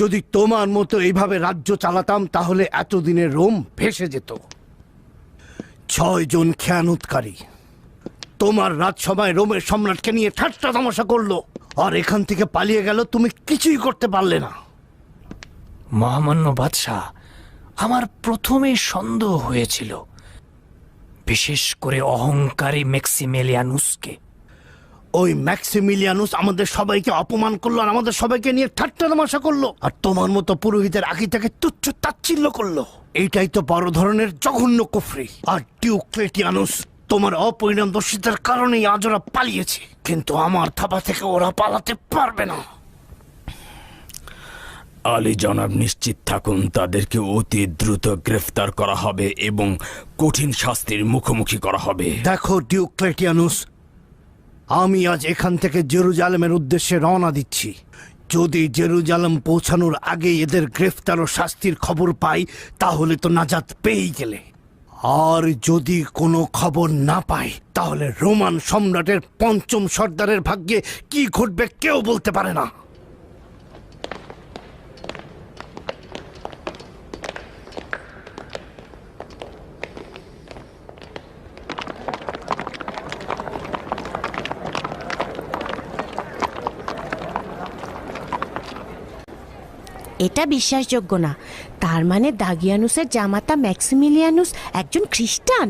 যদি তোমার মতো এইভাবে রাজ্য চালাতাম, তাহলে এতদিনে রোম ভেসে যেত। ছয় জন খেয়ানুৎকারী তোমার রাজসভায় রোমের সম্রাটকে নিয়ে ঠাট্টা তামাশা করল। আর এখান থেকে পালিয়ে গেল, তুমি কিছুই করতে পারলে না। মহামান্য বাদশাহ, আমার প্রথমেই সন্দেহ হয়েছিল, বিশেষ করে অহংকারী ম্যাক্সিমেলিয়ানুসকে। ওই ম্যাক্সিমিলিয়ানুস আমাদের সবাইকে অপমান করল আর আমাদের সবাইকে নিয়ে ঠাট্টা তামাশা করল। আর তোমার মতো পুরোহিতের আকিটাকে তুচ্ছ তাচ্ছিল্য করল। এইটাই তো বড় ধরনের জঘন্য কুফরি। আর ডিউক্লেটিয়ানুস তোমার অপরিণামদর্শিতার কারণেই আজ ওরা পালিয়েছে। কিন্তু আমার থাবা থেকে ওরা পালাতে পারবে না। আলী জনাব নিশ্চিত থাকুন, তাদেরকে অতি দ্রুত গ্রেফতার করা হবে এবং কঠিন শাস্তির মুখোমুখি করা হবে। দেখো, ডিউক্লেটিয়ানুস, আমি আজ এখান থেকে জেরুজালেমের উদ্দেশ্যে রওনা দিচ্ছি। যদি জেরুজালেম পৌঁছানোর আগে এদের গ্রেফতার ও শাস্তির খবর পাই, তাহলে তো নাজাত পেয়েই গেলে। আর যদি কোনো খবর না পাই, তাহলে রোমান সম্রাটের পঞ্চম সর্দারের ভাগ্যে কি ঘটবে কেউ বলতে পারে না। এটা বিশ্বাসযোগ্য না। তার মানে দাগিয়ানুসের জামাতা ম্যাক্সিমিলিয়ানুস একজন খ্রিস্টান?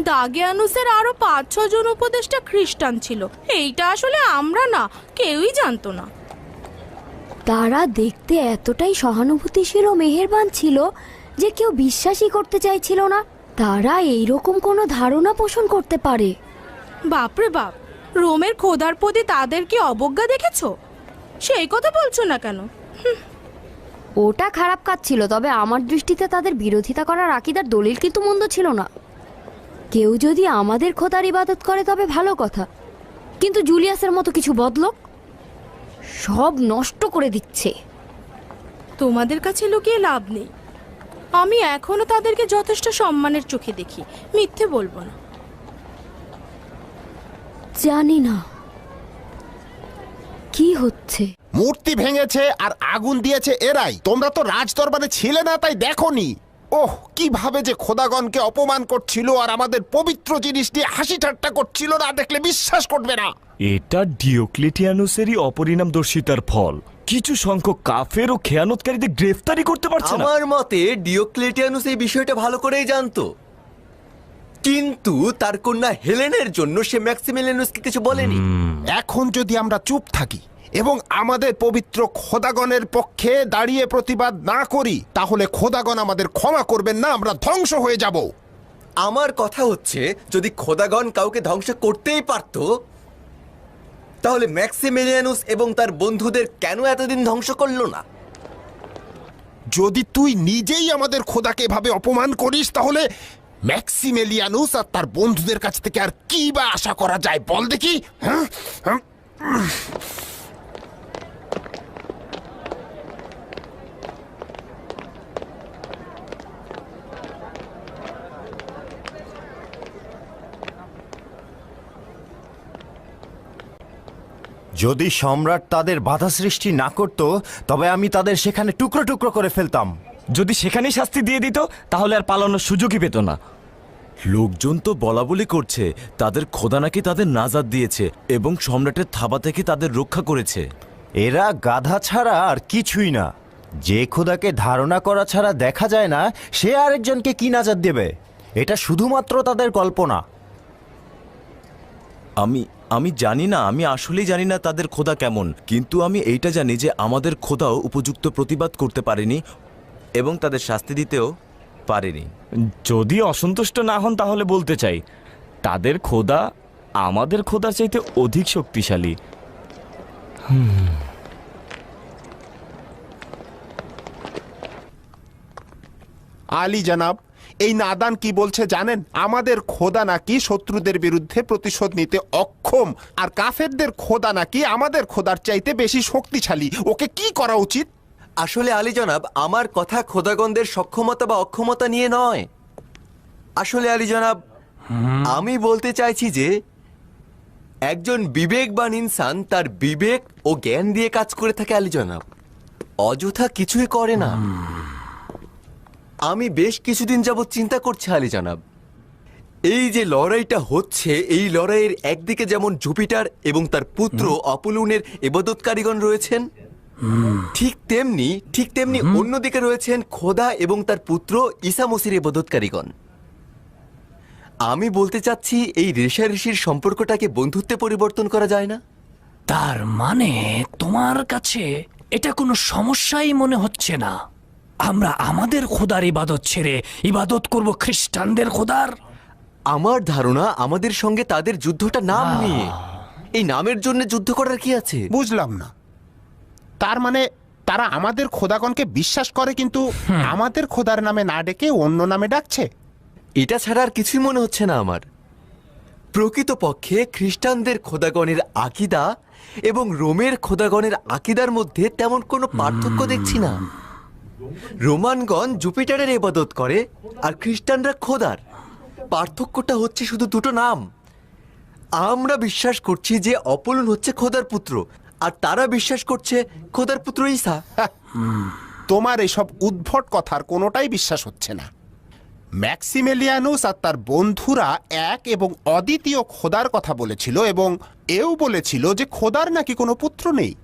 দাগিয়ানুসের আরও পাঁচ ছজন উপদেষ্টা খ্রিস্টান ছিল। এইটা আসলে আমরা না কেউই জানতো না। তারা দেখতে এতটাই সহানুভূতিশীল ও মেহেরবান ছিল যে কেউ বিশ্বাসই করতে চাইছিল না। তারা এই রকম কোনো ধারণা পোষণ করতে পারে। বাপরে বাপ রোমের খোদার প্রতি তাদের কি অবজ্ঞা দেখেছ? সেই কথা বলছো না কেন? ওটা খারাপ কাজ ছিল তবে আমার দৃষ্টিতে তাদের বিরোধিতা করার আকিদার দলিল কিন্তু মন্দ ছিল না। কেউ যদি আমাদের খোদার ইবাদত করে তবে ভালো কথা। কিন্তু জুলিয়াসের মতো কিছু বদলোক সব নষ্ট করে দিচ্ছে। তোমাদের কাছে লুকিয়ে লাভ নেই। আমি এখনও তাদেরকে যথেষ্ট সম্মানের চোখে দেখি মিথ্যে বলব না। জানি না। কি হচ্ছে? মূর্তি ভেঙেছে আর আগুন দিয়েছে এরাই। তোমরা তো রাজ দরবারে ছিলে না তাই দেখনি। ওহ কীভাবে যে খোদাগণকে অপমান করছিল আর আমাদের পবিত্র জিনিস নিয়ে হাসি ঠাট্টা করছিল না দেখলে বিশ্বাস করবে না। এটা ডিওক্লেটিয়ানুসেরই অপরিণামদর্শিতার ফল। কিছু সংখ্যক কাফের ও খেয়ানতকারীদের গ্রেফতারি করতে পারছে না। আমার মতে ডিওক্লেটিয়ানুস এই বিষয়টা ভালো করেই জানতো। কিন্তু তার কন্যা হেলেনের জন্য সে ম্যাক্সিমিলিয়ানুসকে কিছু বলেনি। এখন যদি আমরা চুপ থাকি এবং আমাদের পবিত্র খোদাগণের পক্ষে দাঁড়িয়ে প্রতিবাদ না করি তাহলে খোদাগণ আমাদের ক্ষমা করবেন না আমরা ধ্বংস হয়ে যাব। আমার কথা হচ্ছে যদি খোদাগণ কাউকে ধ্বংস করতেই পারত তাহলে ম্যাক্সিমিলিয়ানুস এবং তার বন্ধুদের কেন এতদিন ধ্বংস করল না? যদি তুই নিজেই আমাদের খোদাকে এভাবে অপমান করিস তাহলে ম্যাক্সিমেলিয়ানুস আর তার বন্ধুদের কাছ থেকে আর কি বা আশা করা যায়? বল দেখি হ্যাঁ? যদি সম্রাট তাদের বাধা সৃষ্টি না করত তবে আমি তাদের সেখানে টুকরো টুকরো করে ফেলতাম। যদি সেখানেই শাস্তি দিয়ে দিত তাহলে আর পালানোর সুযোগই পেত না। লোকজন তো বলা বলি করছে তাদের খোদা নাকি তাদের নাজাদ দিয়েছে এবং সম্রাটের থাবা থেকে তাদের রক্ষা করেছে। এরা গাধা ছাড়া আর কিছুই না। যে খোদাকে ধারণা করা ছাড়া দেখা যায় না সে আরেকজনকে কি নাজাদ দেবে? এটা শুধুমাত্র তাদের কল্পনা। আমি আমি জানি না আমি আসলেই জানি না তাদের খোদা কেমন কিন্তু আমি এইটা জানি যে আমাদের খোদাও উপযুক্ত প্রতিবাদ করতে পারেনি এবং তাদের শাস্তি দিতেও পারেনি। যদি অসন্তুষ্ট না হন তাহলে বলতে চাই তাদের খোদা আমাদের খোদার চাইতে অধিক শক্তিশালী। আলী জানাব এই নাদান কি বলছে জানেন? আমাদের খোদা নাকি শত্রুদের বিরুদ্ধে প্রতিশোধ নিতে অক্ষম, আর কাফেরদের খোদা নাকি আমাদের খোদার চাইতে বেশি শক্তিশালী। ওকে কি করা উচিত? আসলে আলী জনাব, আমার কথা খোদাগণদের সক্ষমতা বা অক্ষমতা নিয়ে নয়। আসলে আলী জনাব, আমি বলতে চাইছি যে, একজন বিবেকবান ইনসান তার বিবেক ও জ্ঞান দিয়ে কাজ করে থাকে আলী জনাব। অযথা কিছুই করে না। আমি বেশ কিছুদিন যাবৎ চিন্তা করছি আলী জানাব। এই যে লড়াইটা হচ্ছে এই লড়াইয়ের একদিকে যেমন জুপিটার এবং তার পুত্র অপলুনের এবাদতকারীগণ রয়েছেন ঠিক তেমনি ঠিক তেমনি অন্যদিকে রয়েছেন খোদা এবং তার পুত্র ঈসা মসির এবাদতকারীগণ আমি বলতে চাচ্ছি এই রেশারেশির সম্পর্কটাকে বন্ধুত্বে পরিবর্তন করা যায় না? তার মানে তোমার কাছে এটা কোনো সমস্যাই মনে হচ্ছে না। আমরা আমাদের খোদার ইবাদত ছেড়ে ইবাদত করব খ্রিস্টানদের খোদার? আমার ধারণা আমাদের সঙ্গে তাদের যুদ্ধটা নাম নিয়ে। এই নামের জন্য যুদ্ধ করার কি আছে? বুঝলাম না। তার মানে তারা আমাদের খোদাগণকে বিশ্বাস করে কিন্তু আমাদের খোদার নামে না ডেকে অন্য নামে ডাকছে? এটা ছাড়া আর কিছুই মনে হচ্ছে না আমার। প্রকৃতপক্ষে খ্রিস্টানদের খোদাগণের আকিদা এবং রোমের খোদাগণের আকিদার মধ্যে তেমন কোনো পার্থক্য দেখছি না। রোমানগণ জুপিটারের ইবাদত করে আর খ্রিস্টানরা খোদার। পার্থক্যটা হচ্ছে শুধু দুটো নাম। আমরা বিশ্বাস করছি যে অপলন হচ্ছে খোদার পুত্র আর তারা বিশ্বাস করছে খোদার পুত্র ঈসা। তোমার এসব উদ্ভট কথার কোনোটাই বিশ্বাস হচ্ছে না। ম্যাক্সিমেলিয়ানুস আর তার বন্ধুরা এক এবং অদ্বিতীয় খোদার কথা বলেছিল এবং এও বলেছিল যে খোদার নাকি কোনো পুত্র নেই।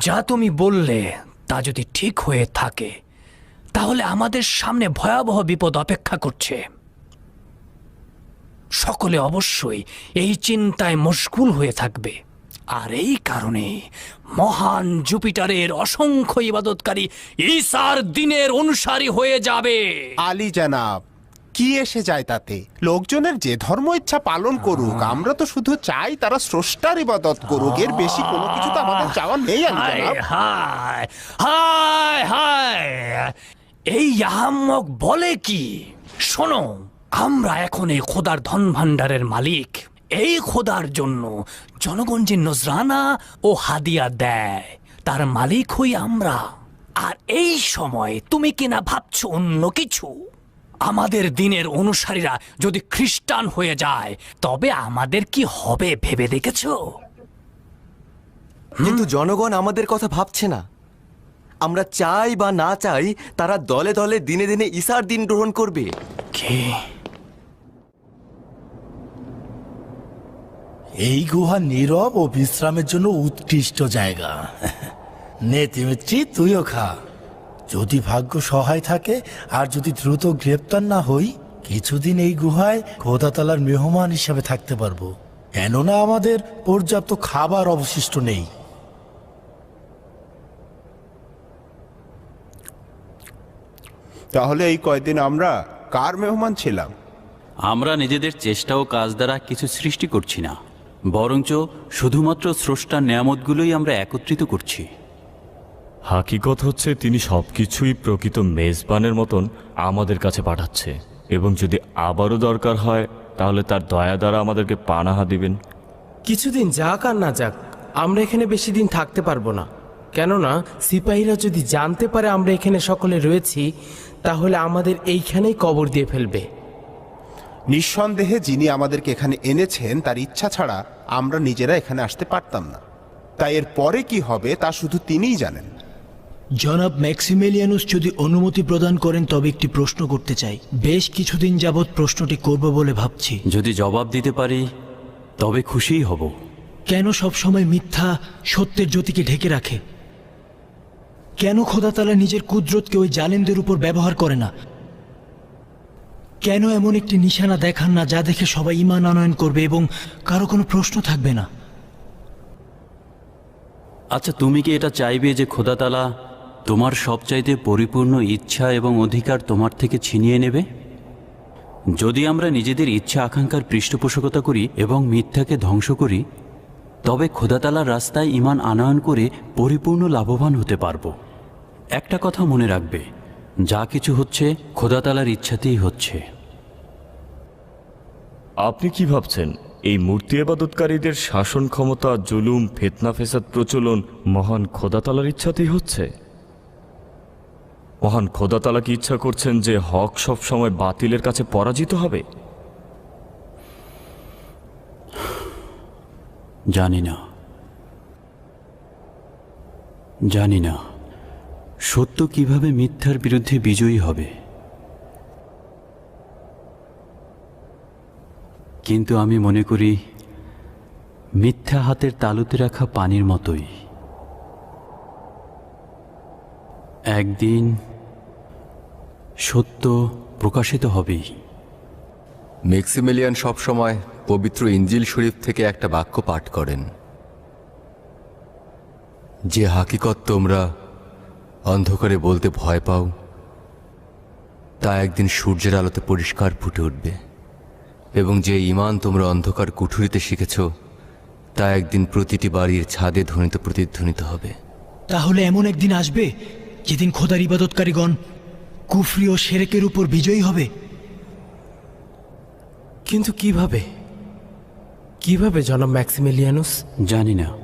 যা তুমি বললে তা যদি ঠিক হয়ে থাকে, তাহলে আমাদের সামনে ভয়াবহ বিপদ অপেক্ষা করছে। সকলে অবশ্যই এই চিন্তায় মশগুল হয়ে থাকবে। আর এই কারণে মহান জুপিটারের অসংখ্য ইবাদতকারী ঈসার দিনের অনুসারী হয়ে যাবে। আলী জানাব। কি এসে যায় তাতে? লোকজনের যে ধর্ম ইচ্ছা পালন করুক আমরা তো শুধু চাই তারা স্রষ্টার ইবাদত করুক। এর বেশি কোনো কিছু তো আমাদের চাওয়া নেই এই আহাম্মক বলে কি? শোনো আমরা এখন এই খোদার ধন ভাণ্ডারের মালিক। এই খোদার জন্য জনগণ যে নজরানা ও হাদিয়া দেয় তার মালিক হই আমরা। আর এই সময় তুমি কিনা ভাবছ অন্য কিছু? আমাদের দিনের অনুসারীরা যদি খ্রিস্টান হয়ে যায় তবে আমাদের কি হবে ভেবে দেখেছ? কিন্তু জনগণ আমাদের কথা ভাবছে না। আমরা চাই বা না চাই তারা দলে দলে দিনে দিনে ঈশার দিন গ্রহণ করবে। কি? এই গুহা নীরব ও বিশ্রামের জন্য উৎকৃষ্ট জায়গা। নে তিমিত্রি তুইও খা। যদি ভাগ্য সহায় থাকে আর যদি দ্রুত গ্রেপ্তার না হই কিছুদিন এই গুহায় খোদাতালার মেহমান হিসাবে থাকতে পারব। কেননা আমাদের পর্যাপ্ত খাবার অবশিষ্ট নেই। তাহলে এই কয়দিন আমরা কার মেহমান ছিলাম? আমরা নিজেদের চেষ্টা ও কাজ দ্বারা কিছু সৃষ্টি করছি না বরঞ্চ শুধুমাত্র স্রষ্টার নিয়ামতগুলোই আমরা একত্রিত করছি। হাকিকত হচ্ছে তিনি সবকিছুই প্রকৃত মেজবানের মতন আমাদের কাছে পাঠাচ্ছে। এবং যদি আবারও দরকার হয় তাহলে তার দয়া দ্বারা আমাদেরকে পানাহা দিবেন। কিছুদিন যাক আর না যাক আমরা এখানে বেশি দিন থাকতে পারব না। কেননা সিপাহীরা যদি জানতে পারে আমরা এখানে সকলে রয়েছি তাহলে আমাদের এইখানেই কবর দিয়ে ফেলবে। নিঃসন্দেহে যিনি আমাদেরকে এখানে এনেছেন তার ইচ্ছা ছাড়া আমরা নিজেরা এখানে আসতে পারতাম না। তাই এর পরে কি হবে তা শুধু তিনিই জানেন। জনাব ম্যাক্সিমেলিয়ানুস যদি অনুমতি প্রদান করেন তবে একটি প্রশ্ন করতে চাই। বেশ কিছুদিন যাবৎ প্রশ্নটি করব বলে ভাবছি। যদি জবাব দিতে পারি তবে খুশিই হব। কেন সবসময় মিথ্যা সত্যের জ্যোতিকে ঢেকে রাখে? কেন খোদাতালা নিজের কুদরতকে ওই জালেমদের উপর ব্যবহার করে না? কেন এমন একটি নিশানা দেখান না যা দেখে সবাই ইমান আনয়ন করবে এবং কারও কোনো প্রশ্ন থাকবে না? আচ্ছা তুমি কি এটা চাইবে যে খোদাতালা তোমার সবচাইতে পরিপূর্ণ ইচ্ছা এবং অধিকার তোমার থেকে ছিনিয়ে নেবে? যদি আমরা নিজেদের ইচ্ছা আকাঙ্ক্ষার পৃষ্ঠপোষকতা করি এবং মিথ্যাকে ধ্বংস করি, তবে খোদাতালার রাস্তায় ইমান আনয়ন করে পরিপূর্ণ লাভবান হতে পারব। একটা কথা মনে রাখবে, যা কিছু হচ্ছে খোদাতালার ইচ্ছাতেই হচ্ছে। আপনি কি ভাবছেন? এই মূর্তি এবাদতকারীদের শাসন ক্ষমতা জুলুম, ফেতনা, ফেসাদ প্রচলন মহান খোদাতালার ইচ্ছাতেই হচ্ছে? মহান খোদাতালা কি ইচ্ছা করছেন যে হক সব সময় বাতিলের কাছে পরাজিত হবে? জানি না। জানি না। সত্য কীভাবে মিথ্যার বিরুদ্ধে বিজয়ী হবে? কিন্তু আমি মনে করি, মিথ্যা হাতের তালুতে রাখা পানির মতোই। একদিন সত্য প্রকাশিত হবেই। মেক্সিমিলিয়ান সবসময় পবিত্র ইঞ্জিল শরীফ থেকে একটা বাক্য পাঠ করেন। যে হাকিকত তোমরা অন্ধকারে বলতে ভয় পাও তা একদিন সূর্যের আলোতে পরিষ্কার ফুটে উঠবে। এবং যে ইমান তোমরা অন্ধকার কুঠুরিতে শিখেছ তা একদিন প্রতিটি বাড়ির ছাদে ধ্বনিত প্রতিধ্বনিত হবে। তাহলে এমন একদিন আসবে যেদিন খোদার ইবাদতকারীগণ কুফরি ও সেরেকের উপর বিজয়ী হবে কিন্তু কীভাবে? কীভাবে জনাব ম্যাক্সিমিলিয়ানুস? জানি না।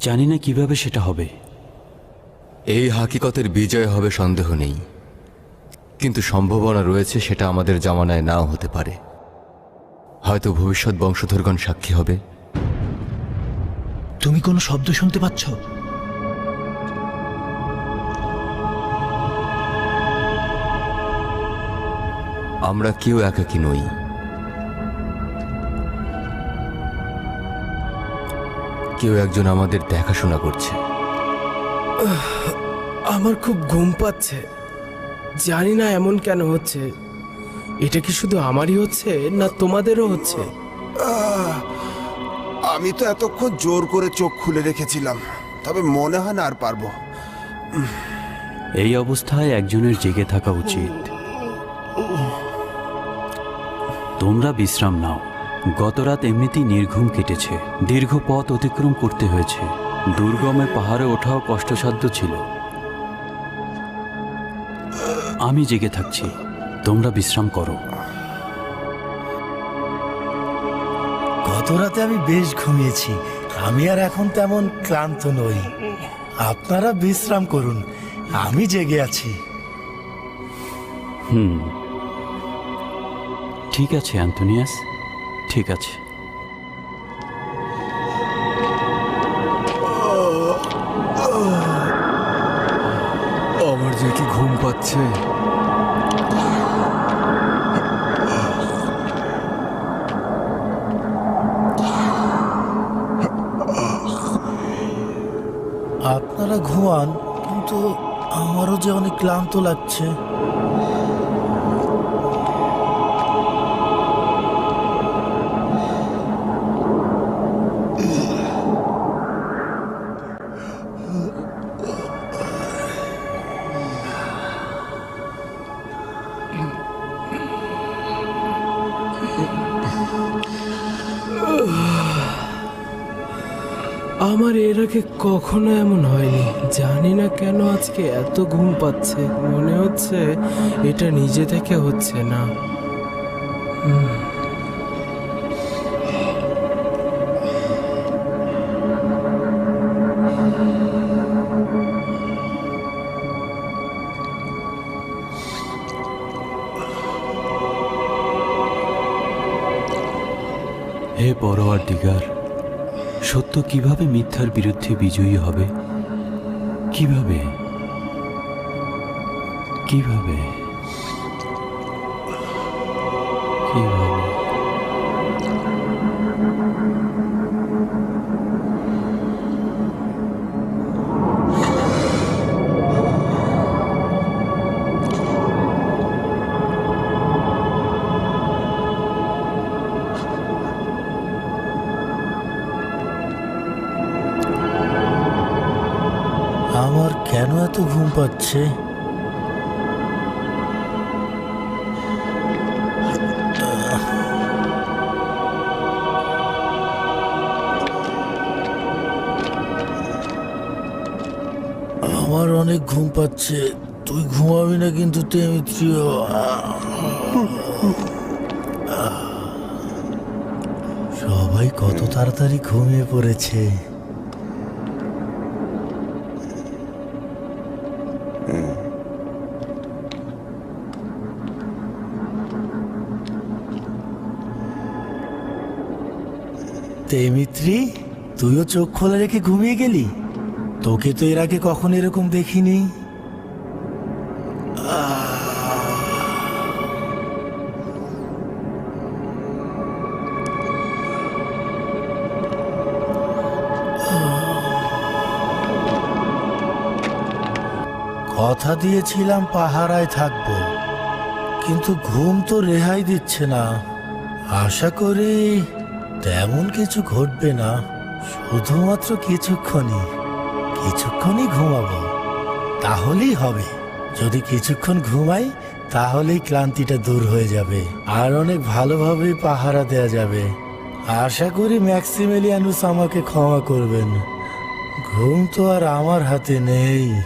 জানি না কীভাবে সেটা হবে। এই হাকিকতের বিজয় হবে সন্দেহ নেই। কিন্তু সম্ভাবনা রয়েছে সেটা আমাদের জামানায় নাও হতে পারে। হয়তো ভবিষ্যৎ বংশধরগণ সাক্ষী হবে। তুমি কোনো শব্দ শুনতে পাচ্ছ? আমরা কেউ একাকী নই। কেউ একজন আমাদের দেখাশোনা করছে। আমার খুব ঘুম পাচ্ছে। জানি না এমন কেন হচ্ছে। এটা কি শুধু আমারই হচ্ছে না তোমাদেরও হচ্ছে? আমি তো এতক্ষণ জোর করে চোখ খুলে রেখেছিলাম তবে মনে হয় না আর পারব। এই অবস্থায় একজনের জেগে থাকা উচিত। তোমরা বিশ্রাম নাও। গতরাত এমনিতেই নির্ঘুম কেটেছে। দীর্ঘ পথ অতিক্রম করতে হয়েছে। দুর্গমে পাহাড়ে ওঠাও কষ্টসাধ্য ছিল। আমি জেগে থাকছি। তোমরা বিশ্রাম করো। গত রাতে আমি বেশ ঘুমিয়েছি। আমি আর এখন তেমন ক্লান্ত নই। আপনারা বিশ্রাম করুন। আমি জেগে আছি। হুম। ঠিক আছে অ্যান্থনিয়াস। ঠিক আছে। আমার যে কি ঘুম পাচ্ছে। আপনারা ঘুমান কিন্তু আমারও যে অনেক ক্লান্ত লাগছে। আমার এর আগে কখনো এমন হয়নি জানি না কেন আজকে এত ঘুম পাচ্ছে মনে হচ্ছে এটা নিজে থেকে হচ্ছে না। হে পরোয়ার দিগার সত্য কীভাবে মিথ্যার বিরুদ্ধে বিজয়ী হবে? কীভাবে? কীভাবে? তো ঘুম পাচ্ছে? আমার অনেক ঘুম পাচ্ছে। তুই ঘুমাবি না কিন্তু সবাই কত তাড়াতাড়ি ঘুমিয়ে পড়েছে। তেমিত্রী, তুইও চোখ খোলা রেখে ঘুমিয়ে গেলি? তোকে তো এর আগে কখন এরকম দেখিনি। কথা দিয়েছিলাম পাহারায় থাকব, কিন্তু ঘুম তো রেহাই দিচ্ছে না। আশা করি তেমন কিছু ঘটবে না, শুধুমাত্র কিছুক্ষণই কিছুক্ষণই ঘুমাবো। তাহলেই হবে। যদি কিছুক্ষণ ঘুমাই, তাহলেই ক্লান্তিটা দূর হয়ে যাবে। আর অনেক ভালোভাবে পাহারা দেয়া যাবে। আশা করি ম্যাক্সিমেলিয়ানুস আমাকে ক্ষমা করবেন। ঘুম তো আর আমার হাতে নেই।